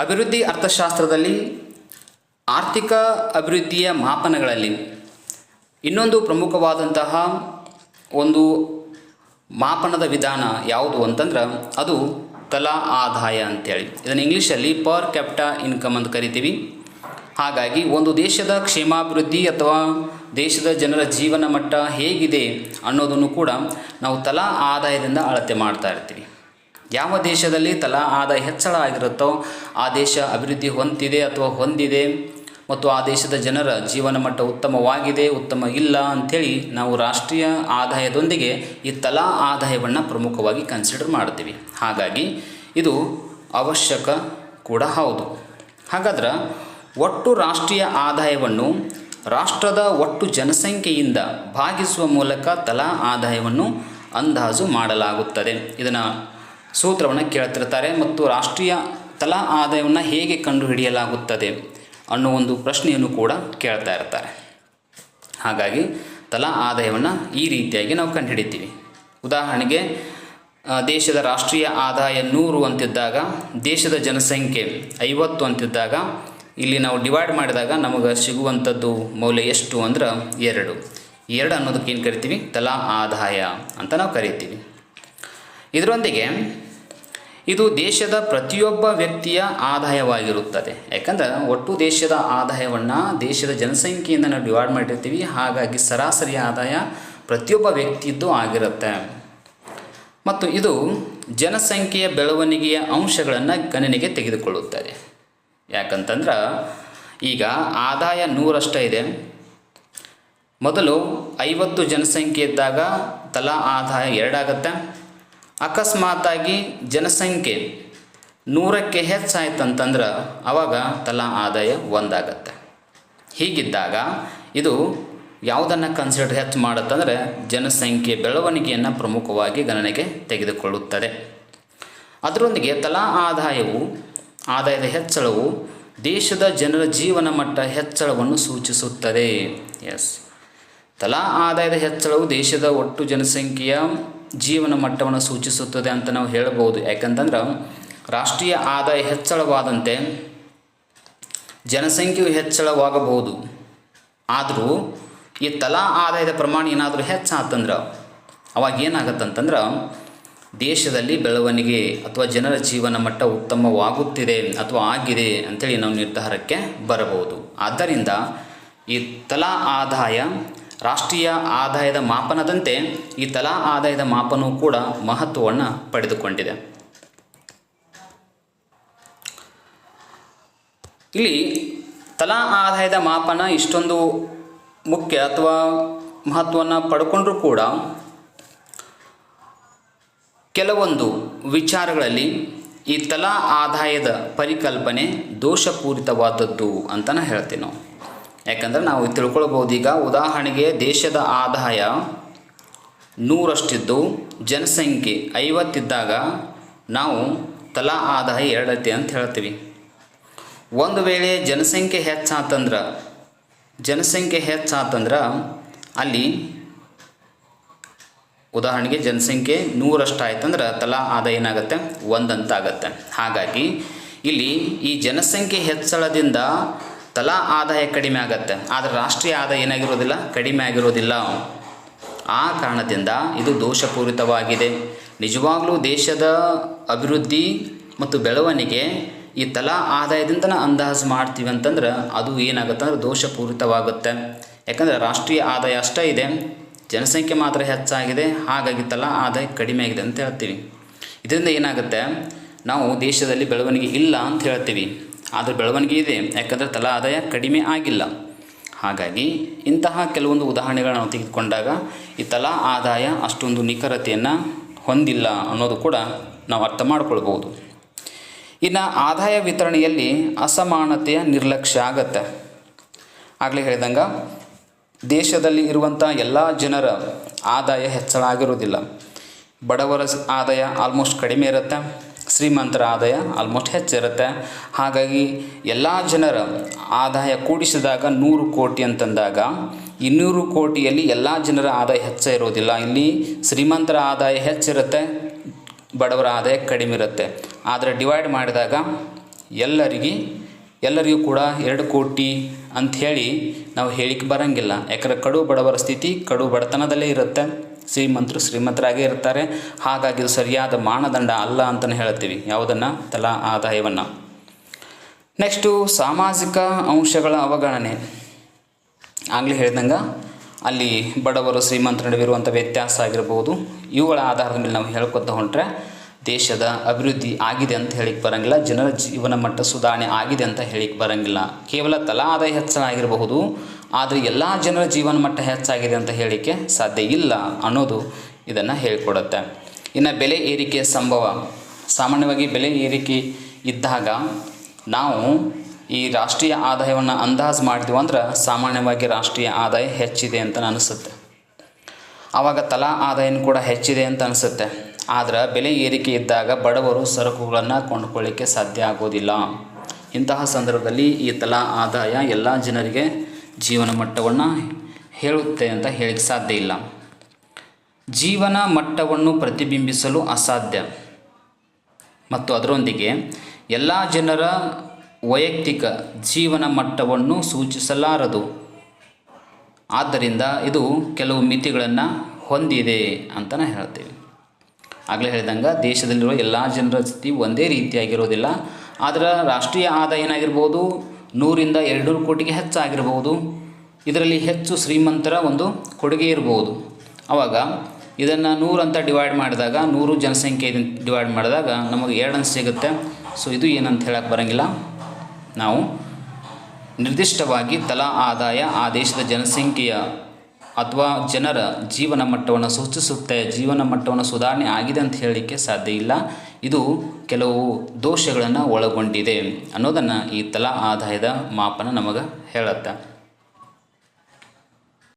ಅಭಿವೃದ್ಧಿ ಅರ್ಥಶಾಸ್ತ್ರದಲ್ಲಿ ಆರ್ಥಿಕ ಅಭಿವೃದ್ಧಿಯ ಮಾಪನಗಳಲ್ಲಿ ಇನ್ನೊಂದು ಪ್ರಮುಖವಾದಂತಹ ಒಂದು ಮಾಪನದ ವಿಧಾನ ಯಾವುದು ಅಂತಂದ್ರೆ ಅದು ತಲಾ ಆದಾಯ ಅಂತೇಳಿ. ಇದನ್ನು ಇಂಗ್ಲೀಷಲ್ಲಿ ಪರ್ ಕ್ಯಾಪಿಟಾ ಇನ್ಕಮ್ ಅಂತ ಕರಿತೀವಿ. ಹಾಗಾಗಿ ಒಂದು ದೇಶದ ಕ್ಷೇಮಾಭಿವೃದ್ಧಿ ಅಥವಾ ದೇಶದ ಜನರ ಜೀವನ ಮಟ್ಟ ಹೇಗಿದೆ ಅನ್ನೋದನ್ನು ಕೂಡ ನಾವು ತಲಾ ಆದಾಯದಿಂದ ಅಳತೆ ಮಾಡ್ತಾ ಇರ್ತೀವಿ. ಯಾವ ದೇಶದಲ್ಲಿ ತಲಾ ಆದಾಯ ಹೆಚ್ಚಳ ಆಗಿರುತ್ತೋ ಆ ದೇಶ ಅಭಿವೃದ್ಧಿ ಹೊಂದಿದೆ ಅಥವಾ ಹೊಂದಿದೆ. ಮತ್ತು ಆ ದೇಶದ ಜನರ ಜೀವನ ಮಟ್ಟ ಉತ್ತಮವಾಗಿದೆ, ಉತ್ತಮ ಇಲ್ಲ ಅಂಥೇಳಿ ನಾವು ರಾಷ್ಟ್ರೀಯ ಆದಾಯದೊಂದಿಗೆ ಈ ತಲಾ ಆದಾಯವನ್ನು ಪ್ರಮುಖವಾಗಿ ಕನ್ಸಿಡರ್ ಮಾಡ್ತೀವಿ ಹಾಗಾಗಿ ಇದು ಅವಶ್ಯಕ ಕೂಡ ಹೌದು. ಹಾಗಾದ್ರೆ ಒಟ್ಟು ರಾಷ್ಟ್ರೀಯ ಆದಾಯವನ್ನು ರಾಷ್ಟ್ರದ ಒಟ್ಟು ಜನಸಂಖ್ಯೆಯಿಂದ ಭಾಗಿಸುವ ಮೂಲಕ ತಲಾ ಆದಾಯವನ್ನು ಅಂದಾಜು ಮಾಡಲಾಗುತ್ತದೆ. ಇದನ್ನು ಸೂತ್ರವನ್ನು ಕೇಳ್ತಿರ್ತಾರೆ ಮತ್ತು ರಾಷ್ಟ್ರೀಯ ತಲಾ ಆದಾಯವನ್ನು ಹೇಗೆ ಕಂಡುಹಿಡಿಯಲಾಗುತ್ತದೆ ಅನ್ನೋ ಒಂದು ಪ್ರಶ್ನೆಯನ್ನು ಕೂಡ ಕೇಳ್ತಾ ಇರ್ತಾರೆ. ಹಾಗಾಗಿ ತಲಾ ಆದಾಯವನ್ನು ಈ ರೀತಿಯಾಗಿ ನಾವು ಕಂಡುಹಿಡಿತೀವಿ. ಉದಾಹರಣೆಗೆ ದೇಶದ ರಾಷ್ಟ್ರೀಯ ಆದಾಯ ನೂರು ಅಂತಿದ್ದಾಗ, ದೇಶದ ಜನಸಂಖ್ಯೆ ಐವತ್ತು ಅಂತಿದ್ದಾಗ, ಇಲ್ಲಿ ನಾವು ಡಿವೈಡ್ ಮಾಡಿದಾಗ ನಮಗೆ ಸಿಗುವಂಥದ್ದು ಮೌಲ್ಯ ಎಷ್ಟು ಅಂದ್ರೆ ಎರಡು. ಎರಡು ಅನ್ನೋದಕ್ಕೆ ಏನು ಕರಿತೀವಿ? ತಲಾ ಆದಾಯ ಅಂತ ನಾವು ಕರಿತೀವಿ. ಇದರೊಂದಿಗೆ ಇದು ದೇಶದ ಪ್ರತಿಯೊಬ್ಬ ವ್ಯಕ್ತಿಯ ಆದಾಯವಾಗಿರುತ್ತದೆ. ಯಾಕಂದ್ರೆ ಒಟ್ಟು ದೇಶದ ಆದಾಯವನ್ನು ದೇಶದ ಜನಸಂಖ್ಯೆಯಿಂದ ನಾವು ಡಿವೈಡ್ ಮಾಡಿರ್ತೀವಿ, ಹಾಗಾಗಿ ಸರಾಸರಿ ಆದಾಯ ಪ್ರತಿಯೊಬ್ಬ ವ್ಯಕ್ತಿಯದ್ದು ಆಗಿರುತ್ತೆ. ಮತ್ತು ಇದು ಜನಸಂಖ್ಯೆಯ ಬೆಳವಣಿಗೆಯ ಅಂಶಗಳನ್ನು ಗಣನೆಗೆ ತೆಗೆದುಕೊಳ್ಳುತ್ತದೆ. ಯಾಕಂತಂದ್ರೆ ಈಗ ಆದಾಯ ನೂರಷ್ಟೇ ಇದೆ. ಮೊದಲು ಐವತ್ತು ಜನಸಂಖ್ಯೆ ಇದ್ದಾಗ ತಲಾ ಆದಾಯ ಎರಡಾಗತ್ತೆ. ಅಕಸ್ಮಾತಾಗಿ ಜನಸಂಖ್ಯೆ ನೂರಕ್ಕೆ ಹೆಚ್ಚಾಯ್ತಂತಂದ್ರೆ ಅವಾಗ ತಲಾ ಆದಾಯ ಒಂದಾಗತ್ತೆ. ಹೀಗಿದ್ದಾಗ ಇದು ಯಾವುದನ್ನು ಕನ್ಸಿಡರ್ ಹೆಚ್ಚು ಮಾಡುತ್ತಂದರೆ ಜನಸಂಖ್ಯೆ ಬೆಳವಣಿಗೆಯನ್ನು ಪ್ರಮುಖವಾಗಿ ಗಣನೆಗೆ ತೆಗೆದುಕೊಳ್ಳುತ್ತದೆ. ಅದರೊಂದಿಗೆ ತಲಾ ಆದಾಯವು, ಆದಾಯದ ಹೆಚ್ಚಳವು ದೇಶದ ಜನರ ಜೀವನ ಮಟ್ಟ ಹೆಚ್ಚಳವನ್ನು ಸೂಚಿಸುತ್ತದೆ. ಎಸ್ ತಲಾ ಆದಾಯದ ಹೆಚ್ಚಳವು ದೇಶದ ಒಟ್ಟು ಜನಸಂಖ್ಯೆಯ ಜೀವನ ಮಟ್ಟವನ್ನು ಸೂಚಿಸುತ್ತದೆ ಅಂತ ನಾವು ಹೇಳಬಹುದು. ಯಾಕಂತಂದ್ರೆ ರಾಷ್ಟ್ರೀಯ ಆದಾಯ ಹೆಚ್ಚಳವಾದಂತೆ ಜನಸಂಖ್ಯೆಯು ಹೆಚ್ಚಳವಾಗಬಹುದು. ಆದರೂ ಈ ತಲಾ ಆದಾಯದ ಪ್ರಮಾಣ ಏನಾದರೂ ಹೆಚ್ಚಾತಂದ್ರೆ ಅವಾಗ ಏನಾಗತ್ತಂತಂದ್ರೆ ದೇಶದಲ್ಲಿ ಬೆಳವಣಿಗೆ ಅಥವಾ ಜನರ ಜೀವನ ಮಟ್ಟ ಉತ್ತಮವಾಗುತ್ತಿದೆ ಅಥವಾ ಆಗಿದೆ ಅಂಥೇಳಿ ನಾವು ನಿರ್ಧಾರಕ್ಕೆ ಬರಬಹುದು. ಆದ್ದರಿಂದ ಈ ತಲಾ ಆದಾಯ ರಾಷ್ಟ್ರೀಯ ಆದಾಯದ ಮಾಪನದಂತೆ ಈ ತಲಾ ಆದಾಯದ ಮಾಪನವು ಕೂಡ ಮಹತ್ವವನ್ನು ಪಡೆದುಕೊಂಡಿದೆ. ಇಲ್ಲಿ ತಲಾ ಆದಾಯದ ಮಾಪನ ಇಷ್ಟೊಂದು ಮುಖ್ಯ ಅಥವಾ ಮಹತ್ವವನ್ನು ಪಡ್ಕೊಂಡ್ರೂ ಕೂಡ ಕೆಲವೊಂದು ವಿಚಾರಗಳಲ್ಲಿ ಈ ತಲಾ ಆದಾಯದ ಪರಿಕಲ್ಪನೆ ದೋಷಪೂರಿತವಾದದ್ದು ಅಂತ ನಾ ಹೇಳ್ತೀವಿ ನಾವು. ಯಾಕಂದ್ರೆ ನಾವು ತಿಳ್ಕೊಳ್ಬೋದು ಈಗ ಉದಾಹರಣೆಗೆ ದೇಶದ ಆದಾಯ ನೂರಷ್ಟಿದ್ದು, ಜನಸಂಖ್ಯೆ ಐವತ್ತಿದ್ದಾಗ ನಾವು ತಲಾ ಆದಾಯ ಎರಡೈತಿ ಅಂತ ಹೇಳ್ತೀವಿ. ಒಂದು ವೇಳೆ ಜನಸಂಖ್ಯೆ ಹೆಚ್ಚಾತಂದ್ರೆ ಜನಸಂಖ್ಯೆ ಹೆಚ್ಚಾತಂದ್ರೆ ಅಲ್ಲಿ ಉದಾಹರಣೆಗೆ ಜನಸಂಖ್ಯೆ ನೂರಷ್ಟು ಆಯ್ತಂದ್ರೆ ತಲಾ ಆದಾಯ ಏನಾಗುತ್ತೆ? ಒಂದಂತ ಆಗತ್ತೆ ಹಾಗಾಗಿ ಇಲ್ಲಿ ಈ ಜನಸಂಖ್ಯೆ ಹೆಚ್ಚಳದಿಂದ ತಲಾ ಆದಾಯ ಕಡಿಮೆ ಆಗತ್ತೆ. ಆದರೆ ರಾಷ್ಟ್ರೀಯ ಆದಾಯ ಏನಾಗಿರೋದಿಲ್ಲ? ಕಡಿಮೆ ಆಗಿರೋದಿಲ್ಲ. ಆ ಕಾರಣದಿಂದ ಇದು ದೋಷಪೂರಿತವಾಗಿದೆ. ನಿಜವಾಗಲೂ ದೇಶದ ಅಭಿವೃದ್ಧಿ ಮತ್ತು ಬೆಳವಣಿಗೆ ಈ ತಲಾ ಆದಾಯದಿಂದ ಅಂದಾಜು ಮಾಡ್ತೀವಿ ಅಂತಂದ್ರೆ ಅದು ಏನಾಗುತ್ತೆ ಅಂದ್ರೆ ದೋಷಪೂರಿತವಾಗುತ್ತೆ. ಯಾಕಂದರೆ ರಾಷ್ಟ್ರೀಯ ಆದಾಯ ಅಷ್ಟೇ ಇದೆ. ಜನಸಂಖ್ಯೆ ಮಾತ್ರ ಹೆಚ್ಚಾಗಿದೆ. ಹಾಗಾಗಿ ತಲಾ ಆದಾಯ ಕಡಿಮೆ ಆಗಿದೆ ಅಂತ ಹೇಳ್ತೀವಿ. ಇದರಿಂದ ಏನಾಗುತ್ತೆ? ನಾವು ದೇಶದಲ್ಲಿ ಬೆಳವಣಿಗೆ ಇಲ್ಲ ಅಂತ ಹೇಳ್ತೀವಿ. ಆದರೆ ಬೆಳವಣಿಗೆ ಇದೆ, ಯಾಕಂದರೆ ತಲಾ ಆದಾಯ ಕಡಿಮೆ ಆಗಿಲ್ಲ. ಹಾಗಾಗಿ ಇಂತಹ ಕೆಲವೊಂದು ಉದಾಹರಣೆಗಳನ್ನು ನಾವು ತೆಗೆದುಕೊಂಡಾಗ ಈ ತಲಾ ಆದಾಯ ಅಷ್ಟೊಂದು ನಿಖರತೆಯನ್ನು ಹೊಂದಿಲ್ಲ ಅನ್ನೋದು ಕೂಡ ನಾವು ಅರ್ಥ ಮಾಡಿಕೊಳ್ಬೋದು ಇನ್ನು ಆದಾಯ ವಿತರಣೆಯಲ್ಲಿ ಅಸಮಾನತೆಯ ನಿರ್ಲಕ್ಷ್ಯ ಆಗತ್ತೆ. ಆಗಲೇ ಹೇಳಿದಂಗೆ ದೇಶದಲ್ಲಿ ಇರುವಂಥ ಎಲ್ಲ ಜನರ ಆದಾಯ ಹೆಚ್ಚಳ ಆಗಿರೋದಿಲ್ಲ ಬಡವರ ಆದಾಯ ಆಲ್ಮೋಸ್ಟ್ ಕಡಿಮೆ ಇರುತ್ತೆ. ಶ್ರೀಮಂತರ ಆದಾಯ ಆಲ್ಮೋಸ್ಟ್ ಹೆಚ್ಚಿರುತ್ತೆ. ಹಾಗಾಗಿ ಎಲ್ಲ ಜನರ ಆದಾಯ ಕೂಡಿಸಿದಾಗ ನೂರು ಕೋಟಿ ಅಂತಂದಾಗ ಇನ್ನೂರು ಕೋಟಿಯಲ್ಲಿ ಎಲ್ಲ ಜನರ ಆದಾಯ ಹೆಚ್ಚ ಇರೋದಿಲ್ಲ. ಇಲ್ಲಿ ಶ್ರೀಮಂತರ ಆದಾಯ ಹೆಚ್ಚಿರುತ್ತೆ, ಬಡವರ ಆದಾಯ ಕಡಿಮೆ ಇರುತ್ತೆ ಆದರೆ ಡಿವೈಡ್ ಮಾಡಿದಾಗ ಎಲ್ಲರಿಗೆ, ಎಲ್ಲರಿಗೂ ಕೂಡ ಎರಡು ಕೋಟಿ ಅಂಥೇಳಿ ನಾವು ಹೇಳಿಕ್ಕೆ ಬರೋಂಗಿಲ್ಲ. ಯಾಕಂದರೆ ಕಡು ಬಡವರ ಸ್ಥಿತಿ ಕಡು ಬಡತನದಲ್ಲೇ ಇರುತ್ತೆ. ಶ್ರೀಮಂತರು ಶ್ರೀಮಂತರಾಗೇ ಇರ್ತಾರೆ. ಹಾಗಾಗಿ ಇದು ಸರಿಯಾದ ಮಾನದಂಡ ಅಲ್ಲ ಅಂತಲೇ ಹೇಳ್ತೀವಿ. ಯಾವುದನ್ನು? ತಲಾ ಆದಾಯವನ್ನು. ನೆಕ್ಸ್ಟು ಸಾಮಾಜಿಕ ಅಂಶಗಳ ಅವಗಣನೆ. ಆಗಲೇ ಹೇಳ್ದಂಗೆ, ಅಲ್ಲಿ ಬಡವರು ಶ್ರೀಮಂತರ ನಡುವೆ ಇರುವಂಥ ವ್ಯತ್ಯಾಸ ಆಗಿರ್ಬೋದು. ಇವುಗಳ ಆಧಾರದ ಮೇಲೆ ನಾವು ಹೇಳ್ಕೊತ ಹೊಂಟ್ರೆ, ದೇಶದ ಅಭಿವೃದ್ಧಿ ಆಗಿದೆ ಅಂತ ಹೇಳಿಕ್ಕೆ ಬರೋಂಗಿಲ್ಲ. ಜನರ ಜೀವನ ಮಟ್ಟ ಸುಧಾರಣೆ ಆಗಿದೆ ಅಂತ ಹೇಳಿಕ್ಕೆ ಬರೋಂಗಿಲ್ಲ. ಕೇವಲ ತಲಾ ಆದಾಯ ಹೆಚ್ಚಳ ಆಗಿರಬಹುದು. ಆದರೆ ಎಲ್ಲ ಜನರ ಜೀವನ ಮಟ್ಟ ಹೆಚ್ಚಾಗಿದೆ ಅಂತ ಹೇಳಲಿಕ್ಕೆ ಸಾಧ್ಯ ಇಲ್ಲ ಅನ್ನೋದು ಇದನ್ನು ಹೇಳಿಕೊಡುತ್ತೆ. ಇನ್ನು ಬೆಲೆ ಏರಿಕೆಯ ಸಂಭವ. ಸಾಮಾನ್ಯವಾಗಿ ಬೆಲೆ ಏರಿಕೆ ಇದ್ದಾಗ ನಾವು ಈ ರಾಷ್ಟ್ರೀಯ ಆದಾಯವನ್ನು ಅಂದಾಜು ಮಾಡಿದ್ವಿ ಅಂದ್ರೆ ಸಾಮಾನ್ಯವಾಗಿ ರಾಷ್ಟ್ರೀಯ ಆದಾಯ ಹೆಚ್ಚಿದೆ ಅಂತ ಅನಿಸುತ್ತೆ. ಆವಾಗ ತಲಾ ಆದಾಯನೂ ಕೂಡ ಹೆಚ್ಚಿದೆ ಅಂತ ಅನಿಸುತ್ತೆ. ಆದರೆ ಬೆಲೆ ಏರಿಕೆ ಇದ್ದಾಗ ಬಡವರು ಸರಕುಗಳನ್ನು ಕೊಂಡುಕೊಳ್ಳಿಕ್ಕೆ ಸಾಧ್ಯ ಆಗೋದಿಲ್ಲ. ಇಂತಹ ಸಂದರ್ಭದಲ್ಲಿ ಈ ತಲಾ ಆದಾಯ ಎಲ್ಲ ಜನರಿಗೆ ಜೀವನ ಮಟ್ಟವನ್ನು ಹೇಳುತ್ತೆ ಅಂತ ಹೇಳಕ್ಕೆ ಸಾಧ್ಯ ಇಲ್ಲ. ಜೀವನ ಮಟ್ಟವನ್ನು ಪ್ರತಿಬಿಂಬಿಸಲು ಅಸಾಧ್ಯ. ಮತ್ತು ಅದರೊಂದಿಗೆ ಎಲ್ಲ ಜನರ ವೈಯಕ್ತಿಕ ಜೀವನ ಮಟ್ಟವನ್ನು ಸೂಚಿಸಲಾರದು. ಆದ್ದರಿಂದ ಇದು ಕೆಲವು ಮಿತಿಗಳನ್ನು ಹೊಂದಿದೆ ಅಂತಲೇ ಹೇಳ್ತೇವೆ. ಆಗಲೇ ಹೇಳಿದಂಗೆ ದೇಶದಲ್ಲಿರುವ ಎಲ್ಲ ಜನರ ಸ್ಥಿತಿ ಒಂದೇ ರೀತಿಯಾಗಿರೋದಿಲ್ಲ. ಆದರೆ ರಾಷ್ಟ್ರೀಯ ಆದಾಯ ಏನಾಗಿರ್ಬೋದು? ನೂರಿಂದ ಎರಡುನೂರು ಕೋಟಿಗೆ ಹೆಚ್ಚಾಗಿರಬಹುದು. ಇದರಲ್ಲಿ ಹೆಚ್ಚು ಶ್ರೀಮಂತರ ಒಂದು ಕೊಡುಗೆ ಇರಬಹುದು. ಆವಾಗ ಇದನ್ನು ನೂರು ಅಂತ ಡಿವೈಡ್ ಮಾಡಿದಾಗ, ನೂರು ಜನಸಂಖ್ಯೆ ಡಿವೈಡ್ ಮಾಡಿದಾಗ ನಮಗೆ ಎರಡು ಸಿಗುತ್ತೆ. ಸೊ ಇದು ಏನಂತ ಹೇಳಕ್ಕೆ ಬರೋಂಗಿಲ್ಲ. ನಾವು ನಿರ್ದಿಷ್ಟವಾಗಿ ತಲಾ ಆದಾಯ ಆ ದೇಶದ ಜನಸಂಖ್ಯೆಯ ಅಥವಾ ಜನರ ಜೀವನ ಮಟ್ಟವನ್ನು ಸೂಚಿಸುತ್ತೆ, ಜೀವನ ಮಟ್ಟವನ್ನು ಸುಧಾರಣೆ ಆಗಿದೆ ಅಂತ ಹೇಳಲಿಕ್ಕೆ ಸಾಧ್ಯ ಇಲ್ಲ. ಇದು ಕೆಲವು ದೋಷಗಳನ್ನು ಒಳಗೊಂಡಿದೆ ಅನ್ನೋದನ್ನು ಈ ತಲಾ ಆದಾಯದ ಮಾಪನ ನಮಗೆ ಹೇಳುತ್ತೆ.